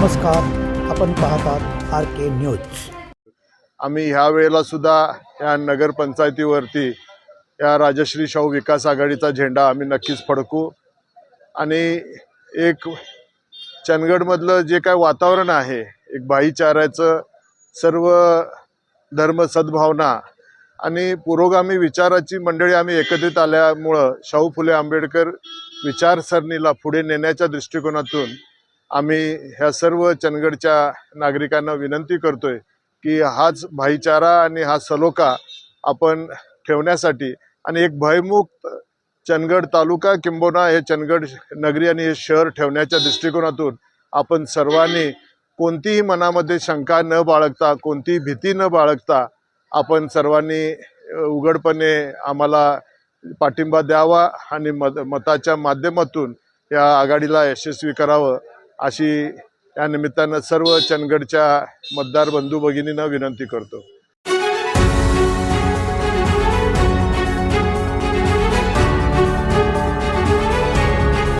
नमस्कार आपण पाहतात आर के न्यूज. आम्ही ह्या वेळेला सुद्धा या नगरपंचायतीवरती या राजश्री शाहू विकास आघाडीचा झेंडा आम्ही नक्कीच फडकू. आणि एक चंदगडमधलं जे काय वातावरण आहे एक भाईचाराचं सर्व धर्म सद्भावना आणि पुरोगामी विचाराची मंडळी आम्ही एकत्रित आल्यामुळं शाहू फुले आंबेडकर विचारसरणीला पुढे नेण्याच्या दृष्टिकोनातून आम्ही ह्या सर्व चंदगडच्या नागरिकांना विनंती करतोय की हाच भाईचारा आणि हा सलोखा आपण ठेवण्यासाठी आणि एक भयमुक्त चंदगड तालुका किंबोना हे चंदगड नगरी आणि हे शहर ठेवण्याच्या दृष्टिकोनातून आपण सर्वांनी कोणतीही मनामध्ये शंका न बाळगता कोणतीही भीती न बाळगता आपण सर्वांनी उघडपणे आम्हाला पाठिंबा द्यावा आणि मत मताच्या माध्यमातून या आघाडीला यशस्वी करावं. अशी या निमित्तानं सर्व चंदगडच्या मतदार बंधू भगिनींना विनंती करतो.